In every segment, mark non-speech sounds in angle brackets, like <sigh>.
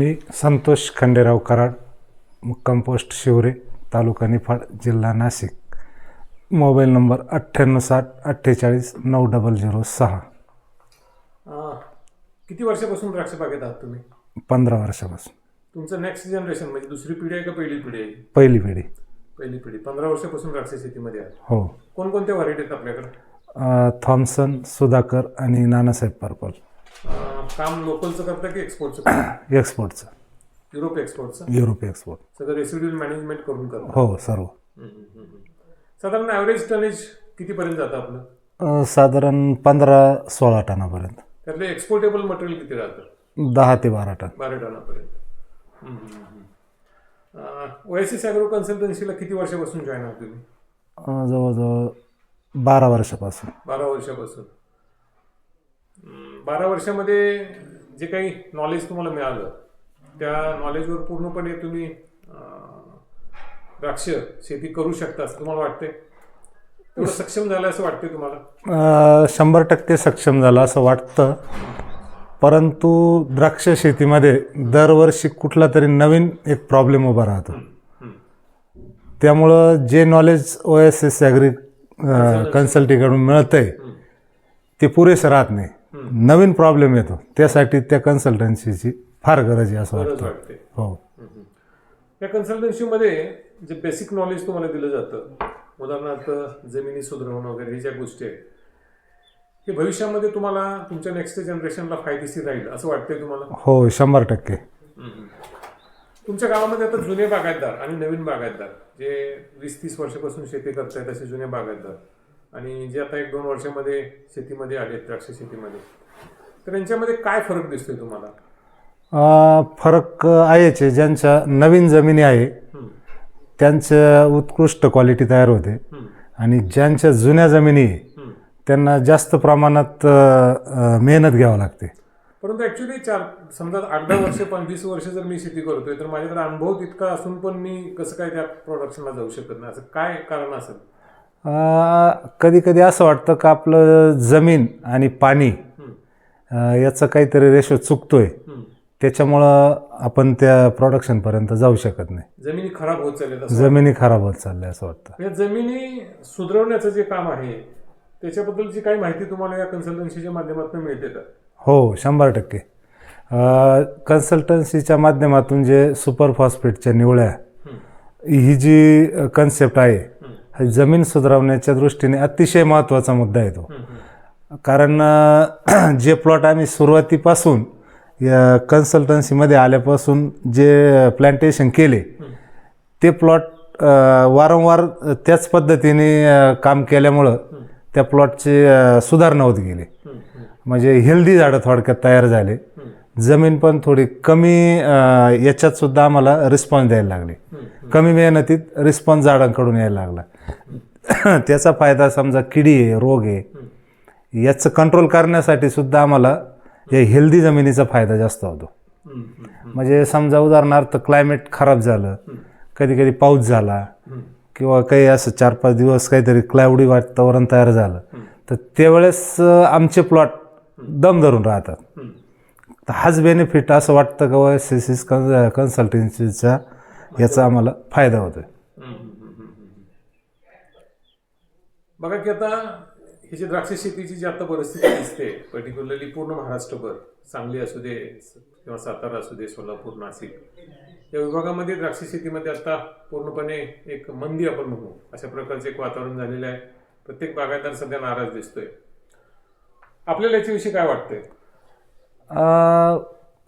मी संतोष खंडेराव कराड मुक्काम पोस्ट शिवरे तालुका निफाड जिल्हा Nashik. Mobile number अठ्ठ्याण्णव साठ अठ्ठेचाळीस नऊ डबल झिरो सहा. अं, किती वर्षापासून द्राक्ष बागेत आहात तुम्ही? पंधरा वर्षापासून. तुमचं नेक्स्ट जनरेशन म्हणजे दुसरी पिढी आहे का पहिली पिढी आहे? पहिली पिढी. पहिली पिढी. पंधरा वर्षापासून द्राक्ष शेतीमध्ये आहे हो. कोणकोणत्या व्हरायटी आहेत आपल्याकडे? अ, थॉम्सन सुधाकर आणि नानासाहेब पर्पल अं, काम लोकलचं करता की एक्सपोर्टचं करता? एक्सपोर्टचं युरोप एक्सपोर्टचं युरोप एक्सपोर्ट सगळं रेसिड्युअल मॅनेजमेंट करून करता? हो सर्व. हम्म, हम्म, हम्म. साधारण ॲव्हरेज टनेज कितीपर्यंत जातं आपलं? अ, साधारण पंधरा सोळा टनापर्यंत. त्यातलं एक्सपोर्टेबल मटेरियल किती राहतं? दहा ते बारा टन. बारा टनापर्यंत. ओएसएस ॲग्रो कन्सल्टन्सीला किती वर्षापासून जॉईन आहात तुम्ही? अ, जवळजवळ बारा वर्षापासून. बारा वर्षापासून. बारा वर्षामध्ये जे काही नॉलेज तुम्हाला मिळालं त्या नॉलेजवर पूर्णपणे तुम्ही द्राक्ष शेती करू शकता असं तुम्हाला वाटते तेवढं सक्षम झालं असं वाटते तुम्हाला? शंभर टक्के सक्षम झालं असं वाटतं. परंतु द्राक्ष शेतीमध्ये दरवर्षी कुठला तरी नवीन एक प्रॉब्लेम उभा राहतो. त्यामुळं जे knowledge O S S agri कन्सल्टीकडून मिळतं आहे ते पुरेसं राहत नाही. नवीन प्रॉब्लेम येतो. त्यासाठी त्या कन्सल्टन्सीची फार गरज आहे असं गरज वाटतं. वाटते. हो. या कन्सल्टन्सीमध्ये जे बेसिक नॉलेज तुम्हाला दिलं जातं उदाहरणार्थ जमिनी सुधारणं वगैरे हे ज्या गोष्टी आहेत हे भविष्यामध्ये तुम्हाला तुमच्या नेक्स्ट जनरेशनला फायदेशीर राहील असं वाटतंय तुम्हाला? हो शंभर टक्के. तुमच्या गावामध्ये आता जुने बागायतदार आणि नवीन बागायतदार जे वीस तीस वर्षापासून शेती करतायत असे जुने बागायतदार आणि जे आता एक दोन वर्षामध्ये शेतीमध्ये आले द्राक्ष शेतीमध्ये. तर यांच्यामध्ये काय फरक दिसतोय तुम्हाला? फरक आहेच. आहे ज्यांच्या नवीन जमिनी आहे त्यांच्या उत्कृष्ट क्वालिटी तयार होते. आणि ज्यांच्या जुन्या जमिनी. त्यांना जास्त प्रमाणात मेहनत घ्यावं लागते. परंतु ऍक्च्युली चार समजा आठ दहा <coughs> वर्ष पण वीस वर्ष जर मी शेती करतोय तर माझ्याकडे अनुभव तितका असून पण मी कसं काय त्या प्रोडक्शनला जाऊ शकत नाही? असं काय कारण असेल? कधी कधी असं वाटतं का आपलं जमीन आणि पाणी याचं काहीतरी रेशो चुकतोय. त्याच्यामुळं आपण त्या प्रोडक्शनपर्यंत जाऊ शकत नाही. जमिनी खराब होत चालल्यात असं जमिनी खराब होत चालल्या असं वाटतं. या जमिनी सुधारण्याचं जे काम आहे त्याच्याबद्दलची काही माहिती तुम्हाला या कन्सल्टन्सीच्या माध्यमातून मिळते का? हो शंभर टक्के. कन्सल्टन्सीच्या माध्यमातून जे सुपर फॉस्फेटच्या निवळ्या ही जी कन्सेप्ट आहे जमीन सुधारवण्याच्या दृष्टीने अतिशय महत्त्वाचा मुद्दा आहे तो. हम्म, हम्म. कारण जे प्लॉट आम्ही सुरुवातीपासून या कन्सल्टन्सीमध्ये आल्यापासून जे प्लॅन्टेशन केले ते प्लॉट वारंवार त्याच पद्धतीने काम केल्यामुळं त्या प्लॉटची सुधारणा होत गेली. म्हणजे हेल्दी झाडं थोडक्यात तयार झाले. जमीन पण थोडी कमी अ, याच्यात सुद्धा आम्हाला रिस्पॉन्स द्यायला लागले. कमी मेहनतीत रिस्पॉन्स झाडांकडून यायला लागला. <clears throat> त्याचा फायदा समजा किडी आहे रोग आहे याचं कंट्रोल करण्यासाठी सुद्धा आम्हाला या हेल्दी जमिनीचा फायदा जास्त होतो. म्हणजे समजा उदाहरणार्थ क्लायमेट खराब झालं कधी कधी पाऊस झाला किंवा काही असं चार पाच दिवस काहीतरी क्लाउडी वातावरण तयार झालं तर त्यावेळेस आमचे प्लॉट दम धरून राहतात. तर हाच बेनिफिट असं वाटतं का सी सी एस कन्सल्टन्सीचा याचा आम्हाला फायदा होतो हम्म, हम्म, हम्म, हम्म. बघा की आता ही जी द्राक्ष शेतीची जी आता परिस्थिती दिसते पर्टिक्युलरली पूर्ण महाराष्ट्रभर सांगली असू दे किंवा सातारा असू दे सोलापूर नाशिक या विभागामध्ये द्राक्ष शेतीमध्ये आता पूर्णपणे एक मंदी आपण म्हणू अशा प्रकारचे एक वातावरण झालेलं आहे. प्रत्येक बागायतदार सध्या नाराज दिसतोय. आपल्याला याच्याविषयी काय वाटतंय? अं,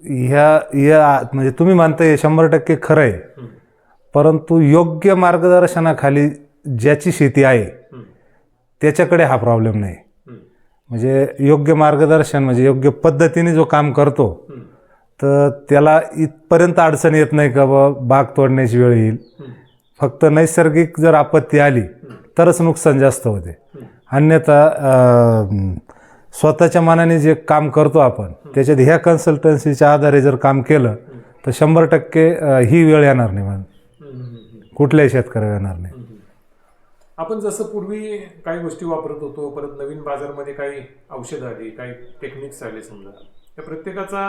ह्या या म्हणजे तुम्ही हे शंभर टक्के खरं आहे परंतु योग्य मार्गदर्शनाखाली ज्याची शेती आहे त्याच्याकडे हा प्रॉब्लेम नाही. म्हणजे योग्य मार्गदर्शन म्हणजे योग्य पद्धतीने जो काम करतो तर त्याला इथपर्यंत अडचण येत नाही का बा बाग तोडण्याची वेळ येईल. फक्त नैसर्गिक जर आपत्ती आली तरच नुकसान जास्त होते. अन्यथा स्वतःच्या मनाने जे काम करतो आपण त्याच्यात ह्या कन्सल्टन्सीच्या आधारे जर काम केलं तर शंभर टक्के ही वेळ येणार नाही मग कुठल्याही शेतकऱ्याला येणार नाही. आपण जसं पूर्वी काही गोष्टी वापरत होतो परत नवीन बाजारमध्ये काही औषध आली काही टेक्निक्स आले समजा त्या प्रत्येकाचा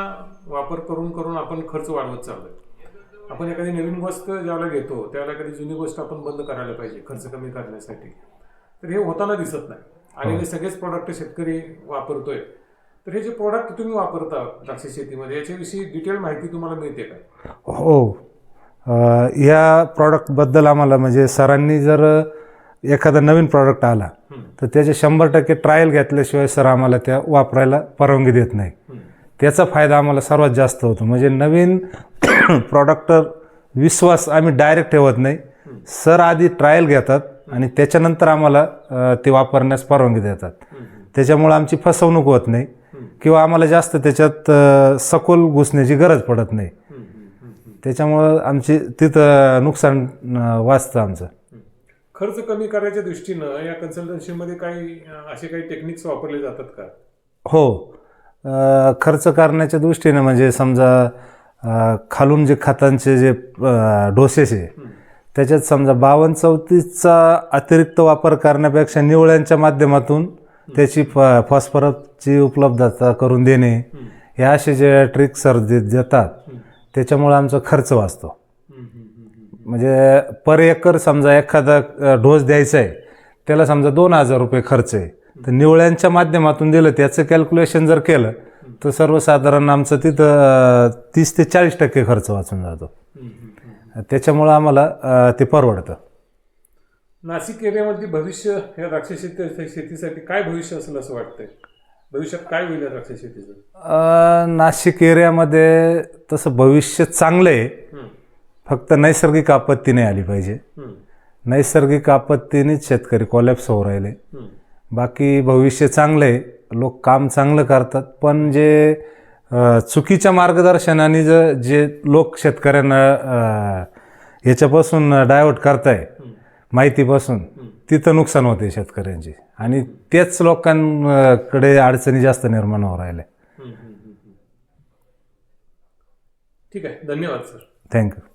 वापर करून करून आपण खर्च वाढवत चाललोय. आपण एखादी नवीन गोष्ट ज्यावेळेला घेतो त्यावेळेला एखादी जुनी गोष्ट आपण बंद करायला पाहिजे खर्च कमी करण्यासाठी. तर हे होताना दिसत नाही. आणि हे. सगळेच प्रॉडक्ट शेतकरी वापरतोय. तर हे जे प्रॉडक्ट तुम्ही वापरता द्राक्ष शेतीमध्ये याच्याविषयी डिटेल माहिती तुम्हाला मिळते का? हो. या प्रॉडक्टबद्दल आम्हाला म्हणजे सरांनी जर एखादा नवीन प्रॉडक्ट आला तर त्याचे शंभर टक्के ट्रायल घेतल्याशिवाय सर आम्हाला त्या वापरायला परवानगी देत नाही. त्याचा फायदा आम्हाला सर्वात जास्त होतो. म्हणजे नवीन <coughs> प्रॉडक्टवर विश्वास आम्ही डायरेक्ट ठेवत नाही. सर आधी ट्रायल घेतात आणि त्याच्यानंतर आम्हाला ते वापरण्यास परवानगी देतात. त्याच्यामुळे आमची फसवणूक होत नाही. किंवा आम्हाला जास्त त्याच्यात सखोल घुसण्याची गरज पडत नाही. त्याच्यामुळं आमची तिथं नुकसान वाचतं आमचं. खर्च कमी करायच्या दृष्टीनं या कन्सल्टन्सीमध्ये काही असे काही टेक्निक्स वापरले जातात का? हो. खर्च करण्याच्या दृष्टीनं म्हणजे समजा खालून जे खतांचे जे डोसेस आहे त्याच्यात समजा बावन्न चौतीसचा अतिरिक्त वापर करण्यापेक्षा निवळ्यांच्या माध्यमातून त्याची फ फॉस्फरसची उपलब्धता करून देणे हे असे जे ट्रिक सर दे देतात त्याच्यामुळे आमचा खर्च वाचतो. म्हणजे पर एकर समजा एखादा डोस द्यायचा आहे त्याला समजा दोन हजार रुपये खर्च आहे तर निवळ्यांच्या माध्यमातून दिलं त्याचं कॅल्क्युलेशन जर केलं तर सर्वसाधारण आमचं तिथं तीस ते चाळीस टक्के खर्च वाचून जातो. त्याच्यामुळं आम्हाला ते परवडतं. नाशिक एरियामध्ये भविष्य या द्राक्ष शेती शेतीसाठी काय भविष्य असेल असं वाटतंय? भविष्यात काय होईल द्राक्ष शेतीचं? नाशिक एरियामध्ये तसं भविष्य चांगलं आहे फक्त नैसर्गिक आपत्ती नाही आली पाहिजे. नैसर्गिक आपत्तीनेच शेतकरी कोलॅप्स होऊ राहिले. बाकी भविष्य चांगलं आहे लोक काम चांगलं करतात. पण जे चुकीच्या मार्गदर्शनाने ज जे लोक शेतकऱ्यांना याच्यापासून डायव्हर्ट करताय माहितीपासून तिथं नुकसान होते शेतकऱ्यांची. आणि तेच लोकांकडे अडचणी जास्त निर्माण होऊ राहिल्या. ठीक आहे. धन्यवाद सर. थँक्यू